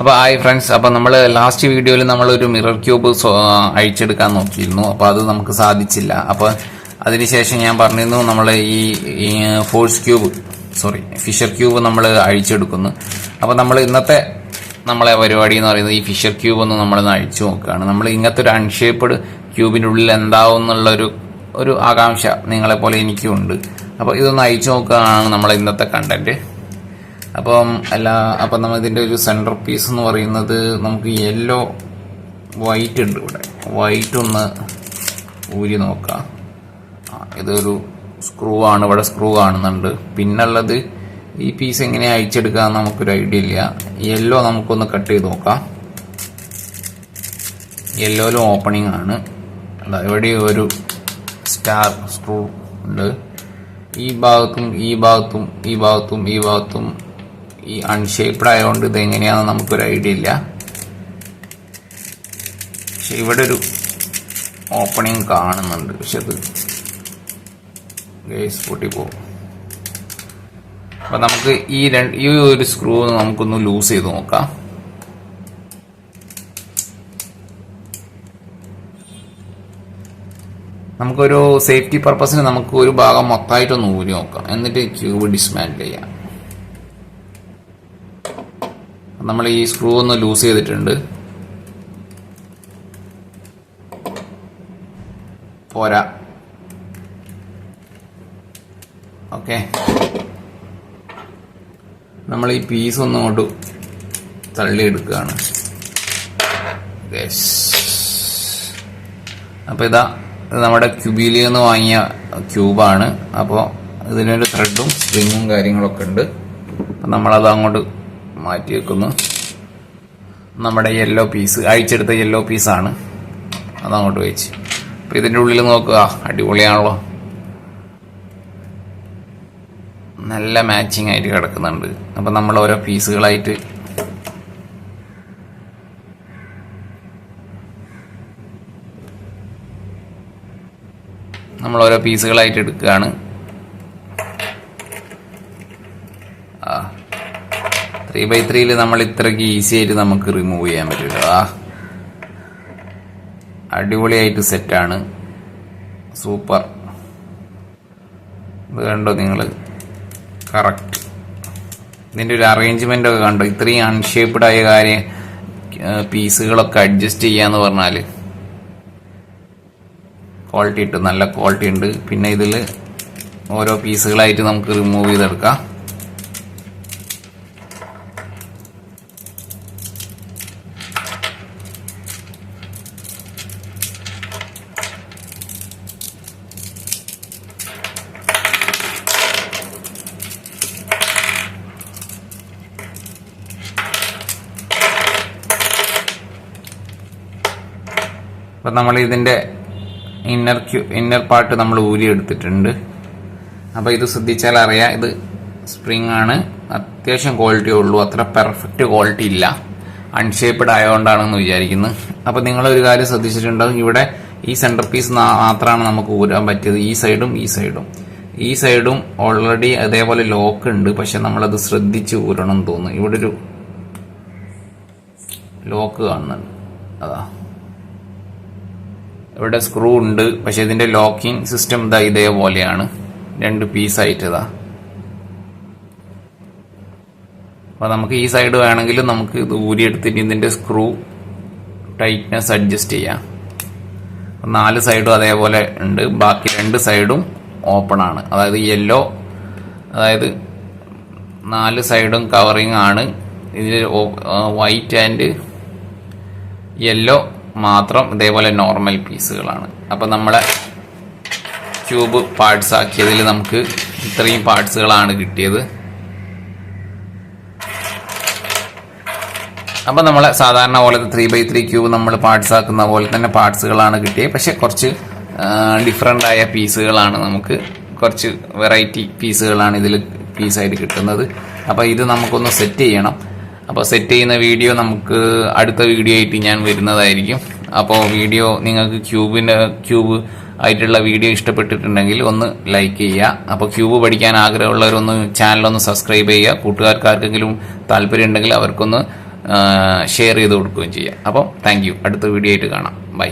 അപ്പോൾ hi friends അപ്പോൾ നമ്മൾ ലാസ്റ്റ് വീഡിയോയിൽ നമ്മളൊരു മിറർ ക്യൂബ് അഴിച്ചെടുക്കാൻ നോക്കിയിരുന്നു. അപ്പോൾ അത് നമുക്ക് സാധിച്ചില്ല. അപ്പോൾ അതിനുശേഷം ഞാൻ പറഞ്ഞിരുന്നു നമ്മൾ ഈ force cube sorry Fisher cube നമ്മൾ അഴിച്ചെടുക്കുന്നു. അപ്പോൾ നമ്മൾ ഇന്നത്തെ നമ്മളെ പരിപാടി എന്ന് പറയുന്നത് ഈ ഫിഷർ ക്യൂബ് ഒന്ന് നമ്മളൊന്ന് അഴിച്ചു നോക്കുകയാണ്. നമ്മൾ ഇങ്ങനത്തെ ഒരു അൺഷേപ്ഡ് ക്യൂബിന്റെ ഉള്ളിൽ എന്താവും എന്നുള്ളൊരു ഒരു ആകാംക്ഷ നിങ്ങളെപ്പോലെ എനിക്കും ഉണ്ട് അപ്പോൾ ഇതൊന്ന് അയച്ചു നോക്കുകയാണ് നമ്മളെ ഇന്നത്തെ കണ്ടന്റ് അപ്പം അല്ല അപ്പം നമ്മൾ ഇതിന്റെ ഒരു സെന്റർ പീസ് എന്ന് പറയുന്നത് നമുക്ക് യെല്ലോ വൈറ്റ് ഉണ്ട് ഇവിടെ. വൈറ്റ് ഒന്ന് ഊരി നോക്കാം. ഇതൊരു സ്ക്രൂ ആണ് ഇവിടെ സ്ക്രൂ കാണുന്നുണ്ട്. പിന്നുള്ളത് ഈ പീസ് എങ്ങനെ അയച്ചെടുക്കാൻ നമുക്കൊരു ഐഡിയ ഇല്ല. യെല്ലോ നമുക്കൊന്ന് കട്ട് ചെയ്ത് നോക്കാം. യെല്ലോയിലും ഓപ്പണിംഗ് ആണ്. അതാ ഇവിടെ ഒരു സ്റ്റാർ സ്ക്രൂ ഉണ്ട്. ഈ ഭാഗത്തും ഈ ഭാഗത്തും ഈ ഭാഗത്തും ഈ ഭാഗത്തും ഈ അൺഷേപ്ഡ് ആയതുകൊണ്ട് ഇത് എങ്ങനെയാണെന്ന് നമുക്കൊരു ഐഡിയ ഇല്ല. പക്ഷെ ഇവിടെ ഒരു ഓപ്പണിംഗ് കാണുന്നുണ്ട്. പക്ഷെ അത് ഗേസ് പോകും. അപ്പൊ നമുക്ക് ഈ രണ്ട് ഈ ഒരു സ്ക്രൂ നമുക്കൊന്ന് ലൂസ് ചെയ്ത് നോക്കാം. നമുക്കൊരു സേഫ്റ്റി പർപ്പസിന് നമുക്ക് ഒരു ഭാഗം മൊത്തമായിട്ടൊന്ന് ഊരി നോക്കാം. എന്നിട്ട് ക്യൂബ് ഡിസ്മാൻഡിൽ ചെയ്യാം. നമ്മൾ ഈ സ്ക്രൂ ഒന്ന് ലൂസ് ചെയ്തിട്ടുണ്ട്. പോരാ. ഓക്കെ. നമ്മൾ ഈ പീസ് ഒന്ന് അങ്ങോട്ട് തള്ളിയെടുക്കുകയാണ്. അപ്പോൾ ഇതാ ഇത് നമ്മുടെ ക്യൂബിയിൽ നിന്ന് വാങ്ങിയ ക്യൂബാണ്. അപ്പോൾ ഇതിനൊരു ത്രെഡും സ്പ്രിങ്ങും കാര്യങ്ങളൊക്കെ ഉണ്ട്. അപ്പം നമ്മളത് അങ്ങോട്ട് മാറ്റി വെക്കുന്നു നമ്മുടെ യെല്ലോ പീസ് അഴിച്ചെടുത്ത യെല്ലോ പീസാണ് അതങ്ങോട്ട് വെച്ച്. അപ്പം ഇതിന്റെ ഉള്ളിൽ നോക്കുക അടിപൊളിയാണല്ലോ. നല്ല മാച്ചിങ് ആയിട്ട് കിടക്കുന്നുണ്ട്. അപ്പം നമ്മൾ ഓരോ പീസുകളായിട്ട് നമ്മൾ ഓരോ പീസുകളായിട്ട് എടുക്കുകയാണ്. ത്രീ ബൈ ത്രീയിൽ നമ്മൾ ഇത്രയ്ക്ക് ഈസി ആയിട്ട് നമുക്ക് റിമൂവ് ചെയ്യാൻ പറ്റില്ല ആ. അടിപൊളിയായിട്ട് സെറ്റാണ് സൂപ്പർ ഇത് കണ്ടോ നിങ്ങൾ കറക്റ്റ് ഇതിന്റെ ഒരു അറേഞ്ച്മെന്റ് ഒക്കെ കണ്ടോ? ഇത്രയും അൺഷേപ്പ്ഡ് ആയ കാര്യം പീസുകളൊക്കെ അഡ്ജസ്റ്റ് ചെയ്യാന്ന് പറഞ്ഞാൽ ക്വാളിറ്റി ഇട്ട് നല്ല ക്വാളിറ്റി ഉണ്ട് പിന്നെ ഇതിൽ ഓരോ പീസുകളായിട്ട് നമുക്ക് റിമൂവ് ചെയ്തെടുക്കാം. അപ്പം നമ്മൾ ഇതിന്റെ ഇന്നർ ക്യൂ ഇന്നർ പാർട്ട് നമ്മൾ ഊരി എടുത്തിട്ടുണ്ട് അപ്പോൾ ഇത് ശ്രദ്ധിച്ചാൽ അറിയാം ഇത് സ്പ്രിങ് ആണ്. അത്യാവശ്യം ക്വാളിറ്റി ഉള്ളൂ അത്ര പെർഫെക്റ്റ് ക്വാളിറ്റി ഇല്ല. അൺഷേപ്ഡ് ആയതുകൊണ്ടാണെന്ന് വിചാരിക്കുന്നു. അപ്പോൾ നിങ്ങളൊരു കാര്യം ശ്രദ്ധിച്ചിട്ടുണ്ടാകും ഇവിടെ ഈ സെന്റർ പീസ് മാത്രമാണ് നമുക്ക് ഊരാൻ പറ്റിയത്. ഈ സൈഡും ഈ സൈഡും ഈ സൈഡും ഓൾറെഡി അതേപോലെ ലോക്ക് ഉണ്ട് പക്ഷെ നമ്മളത് ശ്രദ്ധിച്ച് ഊരണം തോന്നുന്നു. ഇവിടെ ഒരു ലോക്ക് കാണുന്നുണ്ട്. അതാ. ഇവിടെ സ്ക്രൂ ഉണ്ട്. പക്ഷെ ഇതിന്റെ ലോക്കിംഗ് സിസ്റ്റം ഇതാ ഇതേപോലെയാണ്. രണ്ട് പീസായിട്ട് ഇതാ അപ്പൊ നമുക്ക് ഈ സൈഡ് വേണമെങ്കിലും നമുക്ക് ഇത് ഊരിയെടുത്തിട്ട് ഇതിന്റെ സ്ക്രൂ ടൈറ്റ്നെസ് അഡ്ജസ്റ്റ് ചെയ്യാം. നാല് സൈഡും അതേപോലെ ഉണ്ട്. ബാക്കി രണ്ട് സൈഡും ഓപ്പൺ ആണ്. അതായത് യെല്ലോ അതായത് നാല് സൈഡും കവറിങ് ആണ്. ഇതിൽ വൈറ്റ് ആൻഡ് യെല്ലോ മാത്രം ഇതേപോലെ നോർമൽ പീസുകളാണ് അപ്പം നമ്മളെ ക്യൂബ് പാർട്സ് ആക്കിയതിൽ നമുക്ക് ഇത്രയും പാർട്സുകളാണ് കിട്ടിയത്. അപ്പം നമ്മളെ സാധാരണ പോലെ ത്രീ ബൈ ത്രീ ക്യൂബ് നമ്മൾ പാർട്സ് ആക്കുന്ന പോലെ തന്നെ പാർട്സുകളാണ് കിട്ടിയത്. പക്ഷെ കുറച്ച് ഡിഫറെന്റ് ആയ പീസുകളാണ് നമുക്ക് കുറച്ച് വെറൈറ്റി പീസുകളാണ് ഇതിൽ പീസായിട്ട് കിട്ടുന്നത്. അപ്പോൾ ഇത് നമുക്കൊന്ന് സെറ്റ് ചെയ്യണം. അപ്പോൾ സെറ്റ് ചെയ്യുന്ന വീഡിയോ നമുക്ക് അടുത്ത വീഡിയോ ആയിട്ട് ഞാൻ വരുന്നതായിരിക്കും. അപ്പോൾ വീഡിയോ നിങ്ങൾക്ക് ക്യൂബിന്റെ ക്യൂബ് ആയിട്ടുള്ള വീഡിയോ ഇഷ്ടപ്പെട്ടിട്ടുണ്ടെങ്കിൽ ഒന്ന് ലൈക്ക് ചെയ്യുക. അപ്പോൾ ക്യൂബ് പഠിക്കാൻ ആഗ്രഹമുള്ളവരൊന്ന് ചാനലൊന്ന് സബ്സ്ക്രൈബ് ചെയ്യുക. കൂട്ടുകാർക്കാർക്കെങ്കിലും താല്പര്യം ഉണ്ടെങ്കിൽ അവർക്കൊന്ന് ഷെയർ ചെയ്ത് കൊടുക്കുകയും ചെയ്യുക. അപ്പം താങ്ക് അടുത്ത വീഡിയോ ആയിട്ട് കാണാം. ബൈ